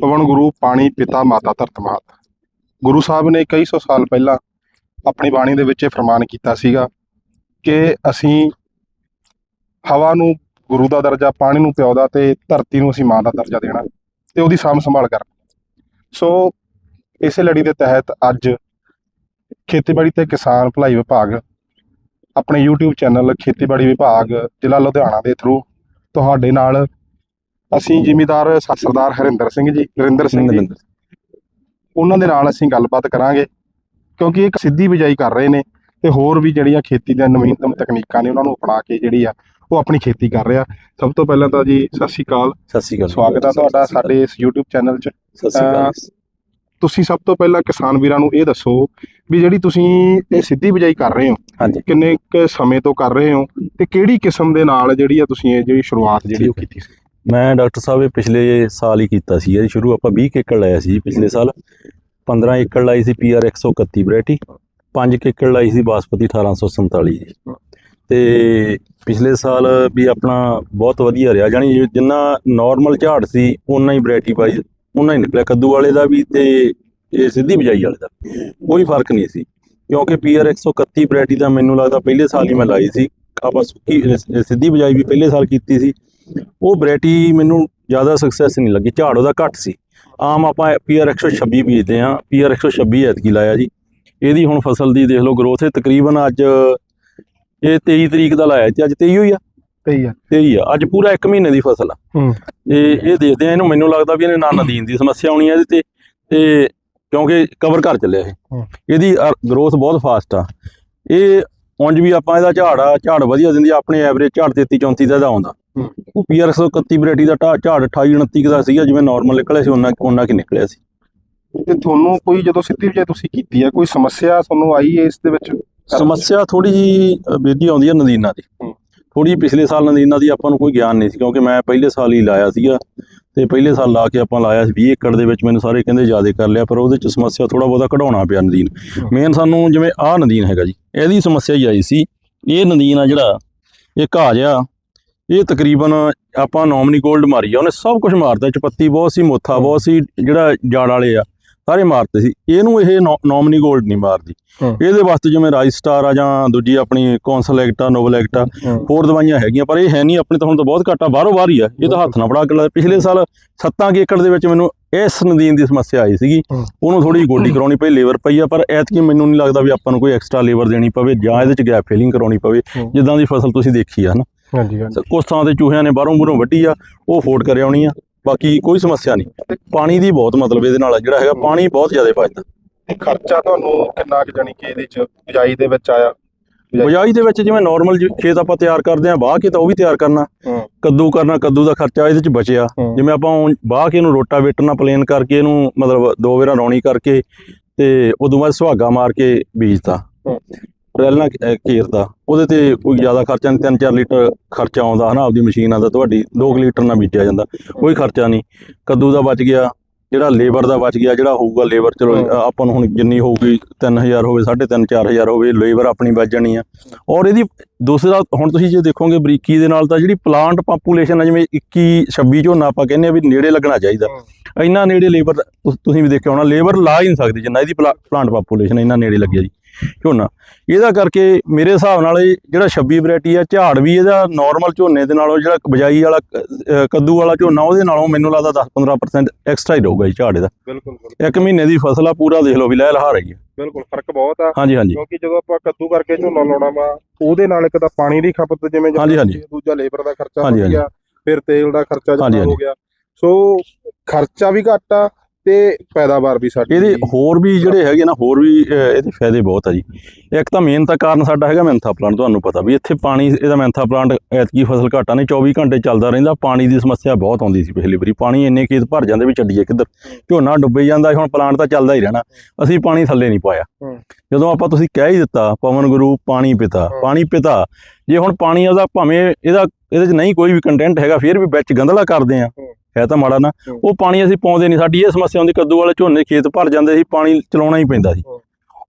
ਪਵਨ ਗੁਰੂ, ਪਾਣੀ, ਪਿਤਾ, ਮਾਤਾ, ਧਰਤ ਮਾਤ ਗੁਰੂ ਸਾਹਿਬ ਨੇ ਕਈ ਸੌ ਸਾਲ ਪਹਿਲਾਂ ਆਪਣੀ ਬਾਣੀ ਦੇ ਵਿੱਚ ਇਹ ਫਰਮਾਨ ਕੀਤਾ ਸੀਗਾ ਕਿ ਅਸੀਂ ਹਵਾ ਨੂੰ, ਗੁਰੂ ਦਾ ਦਰਜਾ, ਪਾਣੀ ਨੂੰ ਪਿਓ ਦਾ ਤੇ ਧਰਤੀ ਨੂੰ ਅਸੀਂ ਮਾਂ ਦਾ ਦਰਜਾ ਦੇਣਾ ਤੇ ਉਹਦੀ ਸਾਂਭ ਸੰਭਾਲ ਕਰ ਸੋ ਇਸੇ ਲੜੀ ਦੇ ਤਹਿਤ ਅੱਜ ਖੇਤੀਬਾੜੀ ਤੇ ਕਿਸਾਨ ਭਲਾਈ ਵਿਭਾਗ ਆਪਣੇ YouTube ਚੈਨਲ ਖੇਤੀਬਾੜੀ ਵਿਭਾਗ ਜ਼ਿਲ੍ਹਾ ਲੁਧਿਆਣਾ ਦੇ ਥਰੂ ਤੁਹਾਡੇ ਨਾਲ ਅਸੀਂ ਜ਼ਿਮੀਦਾਰ ਸਰਦਾਰ ਹਰਿੰਦਰ ਸਿੰਘ ਜੀ ਨਰਿੰਦਰ ਸਿੰਘ ਜੀ। ਉਹਨਾਂ ਦੇ ਨਾਲ ਅਸੀਂ ਗੱਲਬਾਤ ਕਰਾਂਗੇ ਕਿਉਂਕਿ ਇੱਕ ਸਿੱਧੀ ਬਿਜਾਈ ਕਰ ਰਹੇ ਨੇ ਤੇ ਹੋਰ ਵੀ ਜਿਹੜੀਆਂ ਖੇਤੀ ਦੀਆਂ ਨਵੀਨਤਮ ਤਕਨੀਕਾਂ ਨੇ ਉਹਨਾਂ ਨੂੰ ਅਪਣਾ ਕੇ ਜਿਹੜੀ ਆ ਉਹ ਆਪਣੀ ਖੇਤੀ ਕਰ ਰਿਹਾ। ਸਭ ਤੋਂ ਪਹਿਲਾਂ ਤਾਂ ਜੀ ਸਤਿ ਸ਼੍ਰੀ ਅਕਾਲ। ਸਤਿ ਸ਼੍ਰੀ ਅਕਾਲ ਸਵਾਗਤ ਹੈ ਤੁਹਾਡਾ ਸਾਡੇ ਇਸ YouTube ਚੈਨਲ 'ਚ। ਸਤਿ ਸ਼੍ਰੀ ਅਕਾਲ ਤੁਸੀਂ ਸਭ ਤੋਂ ਪਹਿਲਾਂ ਕਿਸਾਨ ਵੀਰਾਂ ਨੂੰ ਇਹ ਦੱਸੋ ਵੀ ਜਿਹੜੀ ਤੁਸੀਂ ਇਹ ਸਿੱਧੀ ਬਿਜਾਈ ਕਰ ਰਹੇ ਹੋ ਕਿੰਨੇ ਕੁ ਸਮੇਂ ਤੋਂ ਕਰ ਰਹੇ ਹੋ ਤੇ ਕਿਹੜੀ ਕਿਸਮ ਦੇ ਨਾਲ ਜਿਹੜੀ ਆ ਤੁਸੀਂ ਇਹ ਜਿਹੜੀ ਸ਼ੁਰੂਆਤ ਜਿਹੜੀ ਉਹ ਕੀਤੀ ਸੀ? ਮੈਂ ਡਾਕਟਰ ਸਾਹਿਬ ਇਹ ਪਿਛਲੇ ਸਾਲ ਹੀ ਕੀਤਾ ਸੀ। ਇਹ ਸ਼ੁਰੂ ਆਪਾਂ 20 ਕੁ ਏਕੜ ਲਾਇਆ ਸੀ ਪਿਛਲੇ ਸਾਲ। 15 ਏਕੜ ਲਾਈ ਸੀ ਪੀਆਰ 131 ਵੈਰਾਈਟੀ 5 ਕੁ ਏਕੜ ਲਾਈ ਸੀ ਬਾਸਪਤੀ 1847 ਜੀ ਤੇ ਪਿਛਲੇ ਸਾਲ ਵੀ ਆਪਣਾ ਬਹੁਤ ਵਧੀਆ ਰਿਹਾ। ਜਾਨੀ ਜਿੰਨਾ ਨਾਰਮਲ ਝਾੜ ਸੀ ਉਨਾ ਹੀ ਵੈਰਾਈਟੀ ਵਾਈਜ਼ ਉਨਾ ਹੀ ਨਿਕਲਿਆ। ਕੱਦੂ ਵਾਲੇ ਦਾ ਵੀ ਤੇ ਇਹ ਸਿੱਧੀ ਬਿਜਾਈ ਵਾਲੇ ਦਾ ਕੋਈ ਫ਼ਰਕ ਨਹੀਂ ਸੀ। ਕਿਉਂਕਿ ਪੀਆਰ 131 ਵੈਰਾਈਟੀ ਦਾ ਮੈਨੂੰ ਲੱਗਦਾ ਪਹਿਲੇ ਸਾਲ ਹੀ ਮੈਂ ਲਾਈ ਸੀ। ਆਪਾਂ ਸੁੱਕੀ ਸਿੱਧੀ ਬਿਜਾਈ ਵੀ ਪਹਿਲੇ ਸਾਲ ਕੀਤੀ ਸੀ। ਉਹ ਵੈਰਾਈਟੀ ਮੈਨੂੰ ਜ਼ਿਆਦਾ ਸਕਸੈਸ ਨਹੀਂ ਲੱਗੀ ਝਾੜ ਉਹਦਾ ਘੱਟ ਸੀ। ਆਮ ਆਪਾਂ ਪੀਆਰ 126 ਬੀਜਦੇ ਆ ਪੀਆਰ 126 ਐਤਕੀ ਲਾਇਆ ਜੀ। ਇਹਦੀ ਹੁਣ ਫਸਲ ਦੀ ਦੇਖ ਲਓ ਗਰੋਥ ਹੈ ਤਕਰੀਬਨ ਅੱਜ ਇਹ 23 ਤਰੀਕ ਦਾ ਲਾਇਆ ਤੇ ਅੱਜ 23 ਹੋਈ ਆ? ਸਹੀ ਆ। 23 ਆ ਅੱਜ ਪੂਰਾ 1 ਮਹੀਨੇ ਦੀ ਫਸਲ ਆ। ਹੂੰ। ਤੇ ਇਹ ਦੇਖਦੇ ਆ ਇਹਨੂੰ ਮੈਨੂੰ ਲੱਗਦਾ ਵੀ ਇਹਨੇ ਨਾ ਨਦੀਨ ਦੀ ਸਮੱਸਿਆ ਆਉਣੀ ਹੈ ਇਹਦੇ ਤੇ ਤੇ ਕਿਉਂਕਿ ਕਵਰ ਕਰ ਚੱਲਿਆ ਇਹ। ਇਹਦੀ ਗਰੋਥ ਬਹੁਤ ਫਾਸਟ ਆ। ਇਹ ਉਂਝ ਵੀ ਆਪਾਂ ਇਹਦਾ ਝਾੜ ਆ ਝਾੜ ਵਧੀਆ ਦਿੰਦੀ ਆ ਆਪਣੇ ਐਵਰੇਜ ਝਾੜ 33 34 ਦਾ ਇਹਦਾ ਆਉਂਦਾ। ਉਹ ਪੀਆਰ 131 ਵੈਰਾਈਟੀ ਦਾ ਢਾ- ਝਾੜ 28 29 ਕੁ ਦਾ ਸੀਗਾ ਜਿਵੇਂ ਨਾਰਮਲ ਨਿਕਲਿਆ ਸੀ ਉਹਨਾਂ ਉਹਨਾਂ ਕੀ ਨਿਕਲਿਆ ਸੀ। ਤੇ ਤੁਹਾਨੂੰ ਕੋਈ ਜਦੋਂ ਸਿੱਧੀ ਬਿਜਾਈ ਤੁਸੀਂ ਕੀਤੀ ਆ ਕੋਈ ਸਮੱਸਿਆ ਤੁਹਾਨੂੰ ਆਈ ਹੈ ਇਸ ਦੇ ਵਿੱਚ? ਸਮੱਸਿਆ ਥੋੜੀ ਜੀ ਬੇਦੀ ਆਉਂਦੀ ਹੈ ਨਦੀਨਾਂ ਦੀ। ਥੋੜੀ ਪਿਛਲੇ ਸਾਲ ਨਦੀਨਾਂ ਦੀ ਆਪਾਂ ਨੂੰ ਕੋਈ ਗਿਆਨ ਨਹੀਂ ਸੀ ਕਿਉਂਕਿ ਮੈਂ ਪਹਿਲੇ ਸਾਲ ਹੀ ਲਾਇਆ ਸੀਗਾ। ਤੇ ਪਹਿਲੇ ਸਾਲ ਲਾ ਕੇ ਆਪਾਂ ਲਾਇਆ ਸੀ 20 ਏਕੜ ਦੇ ਵਿੱਚ ਮੈਨੂੰ ਸਾਰੇ ਕਹਿੰਦੇ ਜ਼ਿਆਦਾ ਕਰ ਲਿਆ ਪਰ ਉਹਦੇ ਚ ਸਮੱਸਿਆ ਥੋੜਾ ਬਹੁਤਾ ਕਢਾਉਣਾ ਪਿਆ ਨਦੀਨ। ਮੇਨ ਸਾਨੂੰ ਜਿਵੇਂ ਆਹ ਨਦੀਨ ਹੈਗਾ ਜੀ ਇਹਦੀ ਸਮੱਸਿਆ ਹੀ ਆਈ ਸੀ ਇਹ ਨਦੀਨ ਆ ਜਿਹੜਾ ਇਹ ਘਾਹ ਜਿਹਾ ਇਹ ਤਕਰੀਬਨ ਆਪਾਂ ਨੋਮਨੀ 골ਡ ਮਾਰੀ ਆ ਉਹਨੇ ਸਭ ਕੁਝ ਮਾਰਤਾ ਚਪੱਤੀ ਬਹੁਤ ਸੀ ਮੋਥਾ ਬਹੁਤ ਸੀ ਜਿਹੜਾ ਜੜ ਵਾਲੇ ਆ ਸਾਰੇ ਮਾਰਤੇ ਸੀ ਇਹਨੂੰ ਇਹ ਨੋਮਨੀ 골ਡ ਨਹੀਂ ਮਾਰਦੀ। ਇਹਦੇ ਵਾਸਤੇ ਜਿਵੇਂ ਰਾਈਸ ਸਟਾਰ ਆ ਜਾਂ ਦੂਜੀ ਆਪਣੀ ਕੌਂਸਲੈਕਟਾ ਨੋਵਲੈਕਟਾ ਹੂੰ। ਹੋਰ ਦਵਾਈਆਂ ਹੈਗੀਆਂ ਪਰ ਇਹ ਹੈ ਨਹੀਂ ਆਪਣੇ ਤਾਂ ਹੁਣ ਤਾਂ ਬਹੁਤ ਘੱਟ ਆ ਬਾਹਰੋਂ ਬਾਹਰ ਹੀ ਆ ਇਹ ਤਾਂ ਹੱਥ ਨਾਲ ਫੜਾ ਕੇ ਪਿਛਲੇ ਸਾਲ 7 ਏਕੜ ਦੇ ਵਿੱਚ ਮੈਨੂੰ ਇਸ ਨਦੀਨ ਦੀ ਸਮੱਸਿਆ ਆਈ ਸੀਗੀ। ਉਹਨੂੰ ਥੋੜੀ ਗੋਡੀ ਕਰਾਉਣੀ ਪਈ ਲੇਬਰ ਪਈ ਆ ਪਰ ਐਤਕੀ ਮੈਨੂੰ ਨਹੀਂ ਲੱਗਦਾ ਵੀ ਆਪਾਂ ਨੂੰ ਕੋਈ ਐਕਸਟਰਾ ਲੇਬਰ ਦੇਣੀ ਪਵੇ ਜਾਂ ਇਹਦੇ ਚ ਗੈਪ ਫਿਲਿੰਗ ਕਰਾਉਣੀ ਪਵੇ। ਜਿੱਦਾਂ ਦੀ ਫਸਲ ਤੁਸੀਂ ਦੇਖੀ ਆ ਨਾ ਹਾਂਜੀ ਹਾਂਜੀ। ਕੁਝ ਥਾਂ ਤੇ ਚੂਹਿਆਂ ਨੇ ਬਾਹਰੋਂ ਬੁਰੋਂ ਵੱਢੀ ਆ ਉਹ ਫੋੜ ਕਰ ਆਉਣੀ ਆ। ਬਾਕੀ ਕੋਈ ਸਮੱਸਿਆ ਨਹੀਂ। ਪਾਣੀ ਦੀ ਬਹੁਤ ਮਤਲਬ ਇਹਦੇ ਨਾਲ ਆ, ਜਿਹੜਾ ਹੈਗਾ ਪਾਣੀ ਬਹੁਤ ਜ਼ਿਆਦਾ ਬਚਦਾ ਤੇ ਖਰਚਾ ਤੁਹਾਨੂੰ ਕਿੰਨਾ ਕੁ ਜਾਨੀ ਕਿ ਇਹਦੇ ਚ ਬਿਜਾਈ ਦੇ ਵਿੱਚ ਆਇਆ? ਬਿਜਾਈ- ਦੇ ਵਿੱਚ ਜਿਵੇਂ ਨਾਰਮਲ ਖੇਤ ਆਪਾਂ ਤਿਆਰ ਕਰਦੇ ਆ ਵਾਹ ਕੇ ਤਾਂ ਉਹ ਵੀ ਤਿਆਰ ਕਰਨਾ। ਕੱਦੂ ਕਰਨਾ ਕੱਦੂ ਦਾ ਖਰਚਾ ਇਹਦੇ ਚ ਬਚਿਆ। ਜਿਵੇਂ ਆਪਾਂ ਵਾਹ ਕੇ ਇਹਨੂੰ ਰੋਟਾਵੇਟਰ ਨਾਲ ਪਲੇਨ ਕਰਕੇ ਇਹਨੂੰ ਮਤਲਬ ਦੋ ਵਾਰਾਂ ਰੌਣੀ ਕਰਕੇ ਤੇ ਉਦੋਂ ਬਾਅਦ ਸੁਹਾਗਾ ਮਾਰ ਕੇ ਬੀਜਤਾ। ਹੂੰ। ਰੈਲ ਨਾਲ ਅਹ, ਘੇਰਤਾ ਉਹਦੇ ਤੇ ਕੋਈ ਜ਼ਿਆਦਾ ਖਰਚਾ ਨਹੀਂ 3-4 ਲੀਟਰ ਖਰਚਾ ਆਉਂਦਾ ਹਨਾ ਆਪਦੀ ਮਸ਼ੀਨ ਆਉਂਦਾ ਤੁਹਾਡੀ 2 ਲੀਟਰ ਨਾਲ ਬੀਜਿਆ ਜਾਂਦਾ ਕੋਈ ਖਰਚਾ ਨਹੀਂ। ਕੱਦੂ ਦਾ ਬਚ ਗਿਆ ਜਿਹੜਾ ਲੇਬਰ ਦਾ ਬਚ ਗਿਆ ਜਿਹੜਾ ਹੋਊਗਾ ਲੇਬਰ ਚਲੋ ਆਪਾਂ ਨੂੰ ਹੁਣ ਜਿੰਨੀ ਹੋਊਗੀ 3000 ਹੋਵੇ 3.5 4000 ਹੋਵੇ ਲੇਬਰ ਆਪਣੀ ਬਚ ਜਾਣੀ ਆ। ਔਰ ਇਹਦੀ ਦੂਸਰਾ ਹੁਣ ਤੁਸੀਂ ਜੇ ਦੇਖੋਗੇ ਬਰੀਕੀ ਦੇ ਨਾਲ ਤਾਂ ਜਿਹੜੀ ਪਲਾਂਟ ਪਾਪੂਲੇਸ਼ਨ ਆ ਜਿਵੇਂ 21 26 ਝੋਨਾ ਆਪਾਂ ਕਹਿੰਦੇ ਆ ਵੀ ਨੇੜੇ ਲੱਗਣਾ ਚਾਹੀਦਾ। ਇੰਨਾ ਨੇੜੇ ਲੇਬਰ ਤੁਸੀਂ ਵੀ ਦੇਖਿਆ ਹੋਣਾ ਲੇਬਰ ਲਾ ਹੀ ਨਹੀਂ ਸਕਦੀ ਜਿੰਨਾ ਇਹਦੀ ਪਲਾਂਟ ਪਾਪੂਲੇਸ਼ਨ ਇੰਨਾ ਨੇੜੇ ਲੱਗਿਆ ਜੀ। ਝੋਨਾ ਇਹਦਾ ਕਰਕੇ ਮੇਰੇ ਹਿਸਾਬ ਨਾਲ ਇਹ ਜਿਹੜਾ 26 ਵੈਰਾਈਟੀ ਆ ਝਾੜ ਵੀ ਇਹਦਾ ਨਾਰਮਲ ਝੋਨੇ ਦੇ ਨਾਲੋਂ ਜਿਹੜਾ ਬਜਾਈ ਵਾਲਾ ਕੱਦੂ ਵਾਲਾ ਝੋਨਾ ਉਹਦੇ ਨਾਲੋਂ ਮੈਨੂੰ ਲੱਗਦਾ 10-15% ਐਕਸਟਰਾ ਹੀ ਰਹੂਗਾ ਜੀ ਝਾੜ ਇਹਦਾ। ਬਿਲਕੁਲ ਇੱਕ ਮਹੀਨੇ ਦੀ ਫਸਲ ਆ ਪੂਰਾ ਦੇਖ ਲਓ ਵੀ ਲੈ ਲਹਾ ਰਹੀ ਹੈ ਬਿਲਕੁਲ ਫ਼ਰਕ ਬਹੁਤ ਆ। ਹਾਂਜੀ ਹਾਂਜੀ। ਕਿਉਂਕਿ ਜਦੋਂ ਆਪਾਂ ਕੱਦੂ ਕਰਕੇ ਝੋਨਾ ਲਾਉਣਾ ਵਾ ਉਹਦੇ ਨਾਲ ਇੱਕ ਤਾਂ ਪਾਣੀ ਦੀ ਖਪਤ ਜਿਵੇਂ। ਦੂਜਾ ਲੇਬਰ ਦਾ ਖਰਚਾ ਹੋ ਗਿਆ ਫਿਰ ਤੇਲ ਦਾ ਖਰਚਾ ਜ਼ਿਆਦਾ ਹੋ। ਗਿਆ। ਸੋ ਖਰਚਾ ਵੀ ਘੱਟ ਆ ਤੇ ਪੈਦਾਵਾਰ ਵੀ ਸਾਡੀ ਇਹਦੇ ਹੋਰ ਵੀ ਜਿਹੜੇ ਹੈਗੇ ਨਾ ਹੋਰ ਵੀ ਇਹਦੇ ਫਾਇਦੇ ਬਹੁਤ ਆ ਜੀ। ਇੱਕ ਤਾਂ ਮੇਨ ਤਾਂ ਕਾਰਨ ਸਾਡਾ ਹੈਗਾ ਮੈਂਥਾ ਪਲਾਂਟ ਤੁਹਾਨੂੰ ਪਤਾ ਵੀ ਇੱਥੇ ਪਾਣੀ ਇਹਦਾ ਮੈਂਥਾ ਪਲਾਂਟ ਐਤਕੀ ਫਸਲ ਘਾਟਾ ਨਹੀਂ 24 ਘੰਟੇ ਚੱਲਦਾ ਰਹਿੰਦਾ। ਪਾਣੀ ਦੀ ਸਮੱਸਿਆ ਬਹੁਤ ਆਉਂਦੀ ਸੀ ਪਿਛਲੀ ਵਾਰੀ। ਪਾਣੀ ਇੰਨੇ ਖੇਤ ਭਰ ਜਾਂਦੇ ਵੀ ਛੱਡੀਏ ਕਿੱਧਰ। ਝੋਨਾ ਡੁੱਬੇ ਜਾਂਦਾ ਹੁਣ ਪਲਾਂਟ ਤਾਂ ਚੱਲਦਾ ਹੀ ਰਹਿਣਾ। ਅਸੀਂ ਪਾਣੀ ਥੱਲੇ ਨਹੀਂ ਪਾਇਆ। ਜਦੋਂ ਆਪਾਂ ਤੁਸੀਂ ਕਹਿ ਹੀ ਦਿੱਤਾ ਪਵਨ ਗੁਰੂ ਪਾਣੀ ਪਿਤਾ। ਪਾਣੀ ਪਿਤਾ ਜੇ ਹੁਣ ਪਾਣੀ ਉਹਦਾ ਭਾਵੇਂ ਇਹਦਾ ਇਹਦੇ 'ਚ ਨਹੀਂ ਕੋਈ ਵੀ ਕੰਟੈਂਟ ਹੈਗਾ ਫਿਰ ਵੀ ਵਿੱਚ ਗੰਧਲਾ ਕਰਦੇ ਆ। ਹੂੰ। ਤਾਂ ਮਾੜਾ ਨਾ। ਉਹ ਪਾਣੀ ਅਸੀਂ ਪਾਉਂਦੇ ਨਹੀਂ ਸਾਡੀ ਇਹ ਸਮੱਸਿਆ ਹੁੰਦੀ ਕੱਦੂ ਵਾਲੇ ਝੋਨੇ ਖੇਤ ਭਰ ਜਾਂਦੇ ਸੀ ਪਾਣੀ ਚਲਾਉਣਾ ਹੀ ਪੈਂਦਾ ਸੀ।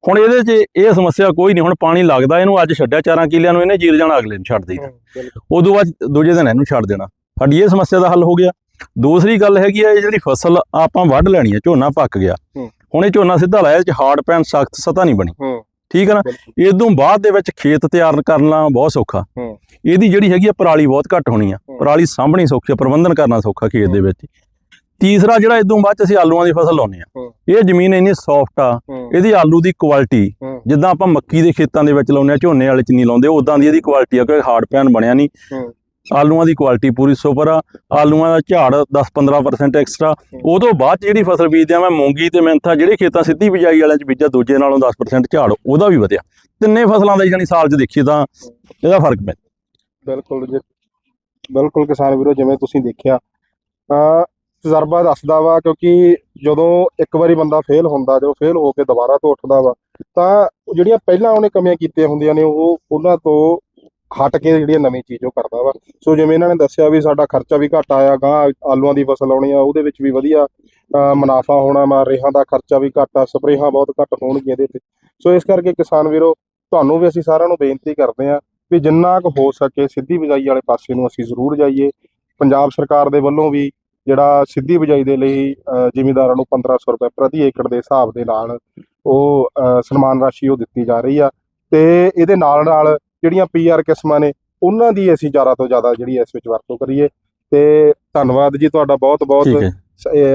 ਹੁਣ ਇਹਦੇ 'ਚ ਇਹ ਸਮੱਸਿਆ ਕੋਈ ਨਹੀਂ ਹੁਣ ਪਾਣੀ ਲੱਗਦਾ ਇਹਨੂੰ ਅੱਜ ਛੱਡਿਆ ਚਾਰਾਂ ਕਿੱਲਿਆਂ ਨੂੰ ਇਹਨੇ ਜੀਰ ਜਾਣਾ ਅਗਲੇ ਨੂੰ ਛੱਡ ਦੇਈਦਾ। ਉਦੋਂ ਬਾਅਦ ਦੂਜੇ ਦਿਨ ਇਹਨੂੰ ਛੱਡ ਦੇਣਾ ਸਾਡੀ ਇਹ ਸਮੱਸਿਆ ਦਾ ਹੱਲ ਹੋ ਗਿਆ ਦੂਸਰੀ ਗੱਲ ਹੈਗੀ ਆ ਇਹ ਜਿਹੜੀ ਫਸਲ ਆਪਾਂ ਵੱਢ ਲੈਣੀ ਹੈ ਝੋਨਾ ਪੱਕ ਗਿਆ। ਹੁਣ ਇਹ ਝੋਨਾ ਸਿੱਧਾ ਲਾਇਆ ਇਹ ਚ ਹਾਰਡ ਪੈਨ ਸਖਤ ਸਤਾ ਨਹੀਂ ਬਣੀ ਠੀਕ ਹੈ ਨਾ ਇਦੋਂ ਬਾਅਦ ਦੇ ਵਿੱਚ ਖੇਤ ਤਿਆਰ ਕਰਨਾ ਬਹੁਤ ਸੌਖਾ। ਇਹਦੀ ਜਿਹੜੀ ਹੈਗੀ ਆ ਪਰਾਲੀ ਬਹੁਤ ਘੱਟ ਹੋਣੀ ਆ। ਪਰਾਲੀ ਸਾਂਭਣੀ ਸੌਖੀ ਆ ਪ੍ਰਬੰਧਨ ਕਰਨਾ ਸੌਖਾ ਖੇਤ ਦੇ ਵਿੱਚ ਤੀਸਰਾ ਜਿਹੜਾ ਇਦੋਂ ਬਾਅਦ ਅਸੀਂ ਆਲੂਆਂ ਦੀ ਫਸਲ ਲਾਉਂਦੇ ਆ। ਹੂੰ। ਇਹ ਜ਼ਮੀਨ ਇੰਨੀ ਸੌਫਟ ਆ ਹੂੰ। ਇਹਦੀ ਆਲੂ ਦੀ ਕੁਆਲਿਟੀ ਹੂੰ। ਜਿੱਦਾਂ ਆਪਾਂ ਮੱਕੀ ਦੇ ਖੇਤਾਂ ਦੇ ਵਿੱਚ ਲਾਉਂਦੇ ਆ ਝੋਨੇ ਵਾਲੇ ਚ ਨਹੀਂ ਲਾਉਂਦੇ ਉਦਾਂ ਦੀ ਇਹਦੀ ਕੁਆਲਿਟੀ ਆ ਕੋਈ ਹਾਰਡ ਪੈਨ ਬਣਿਆ ਨਹੀਂ। ਹੂੰ। ਆਲੂਆਂ ਦੀ ਕੁਆਲਿਟੀ ਪੂਰੀ ਸੁਪਰ ਆ ਆਲੂਆਂ ਦਾ ਝਾੜ 10-15% ਐਕਸਟਰਾ ਉਹ ਤੋਂ ਬਾਅਦ ਜਿਹੜੀ ਫਸਲ ਬੀਜਦੇ ਆ ਮੈਂ ਮੂੰਗੀ ਤੇ ਮੈਂਥਾ ਜਿਹੜੇ ਖੇਤਾਂ ਸਿੱਧੀ ਬਿਜਾਈ ਵਾਲਿਆਂ ਚ ਬੀਜਿਆ ਦੂਜੇ ਨਾਲੋਂ 10% ਝਾੜ ਉਹਦਾ ਵੀ ਵਧਿਆ। ਤਿੰਨੇ ਫਸਲਾਂ ਦਾ ਜਾਨੀ ਸਾਲ 'ਚ ਦੇਖੀਏ ਤਾਂ ਇਹਦਾ ਫ਼ਰਕ ਪੈ ਬਿਲਕੁਲ ਜੀ। ਬਿਲਕੁਲ ਕਿਸਾਨ ਵੀਰੋ, ਜਿਵੇਂ ਤੁਸੀਂ ਦੇਖਿਆ, ਤਾਂ ਤਜਰਬਾ ਦੱਸਦਾ ਵਾ ਕਿਉਂਕਿ ਜਦੋਂ ਇੱਕ ਵਾਰੀ ਬੰਦਾ ਫੇਲ ਹੁੰਦਾ, ਜਦੋਂ ਫੇਲ ਹੋ ਕੇ ਦੁਬਾਰਾ ਤੋਂ ਉੱਠਦਾ ਵਾ, ਤਾਂ ਜਿਹੜੀਆਂ ਪਹਿਲਾਂ ਉਹਨੇ ਕਮੀਆਂ ਕੀਤੀਆਂ ਹੁੰਦੀਆਂ ਨੇ, ਉਹ ਉਹਨਾਂ ਤੋਂ ਹਟ ਕੇ ਜਿਹੜੀਆਂ ਨਵੀਂ ਚੀਜ਼ ਉਹ ਕਰਦਾ ਵਾ। ਸੋ ਜਿਵੇਂ ਇਹਨਾਂ ਨੇ ਦੱਸਿਆ ਵੀ ਸਾਡਾ ਖਰਚਾ ਵੀ ਘੱਟ ਆਇਆ, ਗਾਂ ਆਲੂਆਂ ਦੀ ਫਸਲ ਆਉਣੀ ਆ, ਉਹਦੇ ਵਿੱਚ ਵੀ ਵਧੀਆ ਮੁਨਾਫਾ ਹੋਣਾ ਵਾ, ਰੇਹਾਂ ਦਾ ਖਰਚਾ ਵੀ ਘੱਟ ਆ, ਸਪਰੇਹਾਂ ਬਹੁਤ ਘੱਟ ਹੋਣਗੀਆਂ ਇਹਦੇ ਤੇ ਸੋ ਇਸ ਕਰਕੇ ਕਿਸਾਨ ਵੀਰੋ, ਤੁਹਾਨੂੰ ਵੀ ਅਸੀਂ ਸਾਰਿਆਂ ਨੂੰ ਬੇਨਤੀ ਕਰਦੇ ਹਾਂ ਵੀ ਜਿੰਨਾ ਕੁ ਹੋ ਸਕੇ ਸਿੱਧੀ ਬਿਜਾਈ ਵਾਲੇ ਪਾਸੇ ਨੂੰ ਅਸੀਂ ਜ਼ਰੂਰ ਜਾਈਏ। ਪੰਜਾਬ ਸਰਕਾਰ ਦੇ ਵੱਲੋਂ ਵੀ ਜਿਹੜਾ ਸਿੱਧੀ ਬਿਜਾਈ ਦੇ ਲਈ ਜ਼ਿਮੀਂਦਾਰਾਂ ਨੂੰ 1500 ਰੁਪਏ ਪ੍ਰਤੀ ਏਕੜ ਦੇ ਹਿਸਾਬ ਦੇ ਨਾਲ ਉਹ ਸਨਮਾਨ ਰਾਸ਼ੀ ਉਹ ਦਿੱਤੀ ਜਾ ਰਹੀ ਆ। ਤੇ ਇਹਦੇ ਨਾਲ ਨਾਲ ਜਿਹੜੀਆਂ ਪੀਆਰ ਕਿਸਮਾਂ ਨੇ ਉਹਨਾਂ ਦੀ ਅਸੀਂ ਜ਼ਿਆਦਾ ਤੋਂ ਜ਼ਿਆਦਾ ਜਿਹੜੀ ਇਸ ਵਿੱਚ ਵਰਤੋਂ ਕਰੀਏ। ਤੇ ਧੰਨਵਾਦ ਜੀ ਤੁਹਾਡਾ ਬਹੁਤ ਬਹੁਤ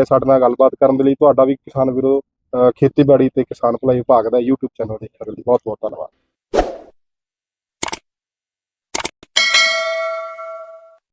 ਸਾਡੇ ਨਾਲ ਗੱਲਬਾਤ ਕਰਨ ਦੇ ਲਈ। ਤੁਹਾਡਾ ਵੀ ਕਿਸਾਨ ਵੀਰੋ ਖੇਤੀਬਾੜੀ ਤੇ ਕਿਸਾਨ ਭਲਾਈ ਵਿਭਾਗ ਦਾ YouTube ਚੈਨਲ ਦੇਖਣ ਲਈ ਬਹੁਤ ਬਹੁਤ ਧੰਨਵਾਦ।